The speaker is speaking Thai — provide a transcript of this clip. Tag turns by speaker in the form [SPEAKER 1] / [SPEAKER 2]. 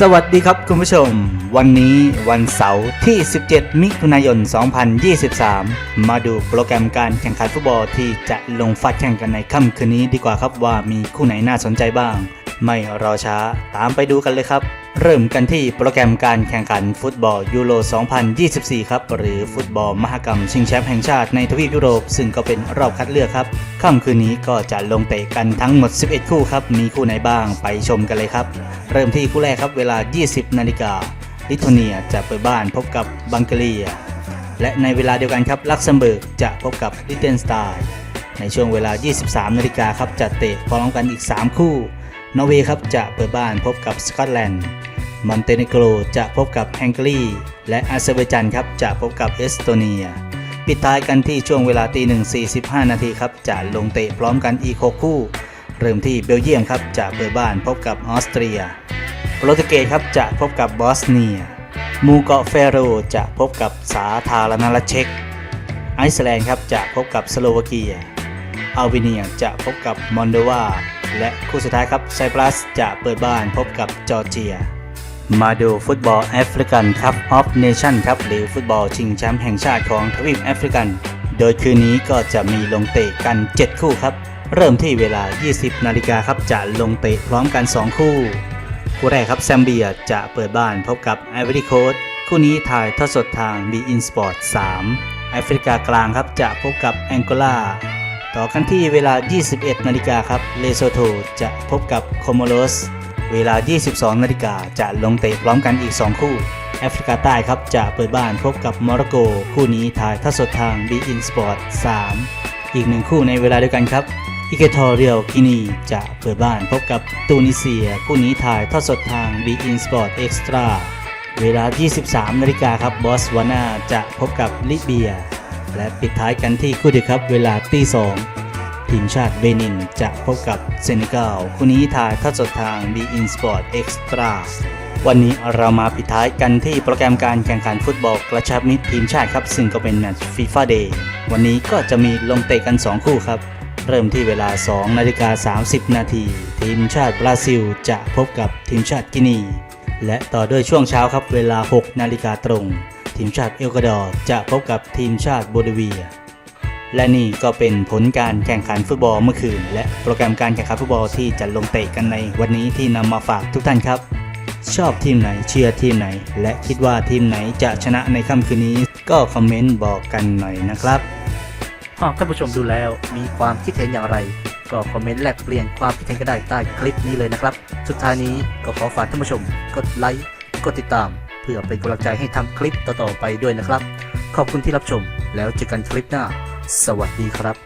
[SPEAKER 1] สวัสดีครับคุณผู้ชม วันนี้วันเสาร์ที่ 17 มิถุนายน 2023 มาดูโปรแกรมการแข่งขันฟุตบอลที่จะลงฟัดแข่งกันในค่ำคืนนี้ดีกว่าครับว่ามีคู่ไหนน่าสนใจบ้าง ไม่รอช้าตามไปดูกันเลยครับ เริ่มกันที่โปรแกรมการแข่งขันฟุตบอลยูโร 2024 ครับ หรือฟุตบอลมหกรรมชิงแชมป์แห่งชาติในทวีปยุโรป ซึ่งก็เป็นรอบคัดเลือกครับ ค่ำคืนนี้ก็จะลงเตะกันทั้งหมด 11 คู่ครับ มีคู่ไหนบ้างไปชมกันเลยครับ เริ่มที่คู่แรกครับเวลา 20 นาฬิกาลิทัวเนียจะเปิดบ้านพบกับบังเกเรีย และในเวลาเดียวกันครับลักเซมเบิร์กจะพบกับลิเทนสไตน์ในช่วงเวลา 23 นาฬิกาครับจะเตะพร้อมกันอีก 3 คู่ นอร์เวย์ครับจะเปิดบ้านพบกับสกอตแลนด์มอนเตเนโกรจะพบกับฮังการีและอาเซอร์ไบจันครับจะพบกับเอสโตเนีย ปิดท้ายกันที่ช่วงเวลาตีหนึ่ง45 นาทีครับจะลงเตะพร้อมกันอีก6คู่ เริ่มที่เบลเยียมครับจะเปิดบ้านพบกับออสเตรีย โปรตุเกสครับจะพบกับบอสเนีย มูเกาะเฟโรจะพบกับสาธารณรัฐเช็กไอซ์แลนด์ครับจะพบกับสโลวาเกียอัลเบเนียจะพบกับมอนโดวา และคู่สุดท้ายครับไซปรัสจะเปิดบ้านพบกับจอร์เจีย มาดูฟุตบอลแอฟริกันคัพออฟเนชั่นครับหรือฟุตบอลชิงแชมป์แห่งชาติของทวีปแอฟริกัน โดยคืนนี้ก็จะมีลงเตะกัน 7 คู่ครับ เริ่มที่เวลา 20 นาฬิกาครับจะลงเตะพร้อมกัน 2 คู่ คู่แรกครับแซมเบียจะเปิดบ้านพบกับไอวอรี่โคสคู่นี้ถ่ายทอดสดทาง b ีอินสปอร์ต3แอฟริกากลางครับจะพบกับแองโกลา ต่อกันที่เวลา 21 นาฬิกาครับ เลโซโตจะพบกับโคโมโรส เวลา 22 นาฬิกาจะลงเตะพร้อมกันอีก 2 คู่ แอฟริกาใต้ครับจะเปิดบ้านพบกับโมร็อกโก คู่นี้ถ่ายทอดสดทาง b ีอินสปอร์ต3อีกหนึ่งคู่ในเวลาเดียวกันครับ อิเกทอเรียลกินีจะเปิดบ้านพบกับตูนิเซีย คู่นี้ถ่ายทอดสดทาง b ีอินสปอร์ตเอ็กซ์ตร้าเวลา 23 นาฬิกาครับบอสวานาจะพบกับลิเบีย และปิดท้ายกันที่คู่เดียวครับ เวลาตีสอง ทีมชาติเบนินจะพบกับเซเนกัลคู่นี้ถ่ายทอดสดทาง b ีอินสปอร์ตเอ็กซ์ตร้าวันนี้เรามาปิดท้ายกันที่โปรแกรมการแข่งขันฟุตบอลกระชับมิตรทีมชาติครับ ซึ่งก็เป็นแมตช์ฟีฟ่าเดย์วันนี้ก็จะมีลงเตะกัน 2 คู่ครับ เริ่มที่เวลา 2 นาฬิกา 30 นาที ทีมชาติบราซิลจะพบกับทีมชาติกินี และต่อด้วยช่วงเช้าครับเวลา 6 นาฬิกาตรง ทีมชาติเอลกวาดอร์จะพบกับทีมชาติโบลิเวีย และนี่ก็เป็นผลการแข่งขันฟุตบอลเมื่อคืน และโปรแกรมการแข่งขันฟุตบอลที่จะลงเตะกันในวันนี้ที่นำมาฝากทุกท่านครับ ชอบทีมไหนเชียร์ทีมไหน และคิดว่าทีมไหนจะชนะในค่ำคืนนี้ ก็คอมเมนต์บอกกันหน่อยนะครับ
[SPEAKER 2] หากท่านผู้ชมดูแล้วมีความคิดเห็นอย่างไร ก็คอมเมนต์แลกเปลี่ยนความคิดเห็นก็ได้ใต้คลิปนี้เลยนะครับ สุดท้ายนี้ก็ขอฝากท่านผู้ชมกดไลค์กดติดตาม เพื่อเป็นกำลังใจให้ทำคลิปต่อๆไปด้วยนะครับ ขอบคุณที่รับชมแล้วเจอกันคลิปหน้า สวัสดีครับ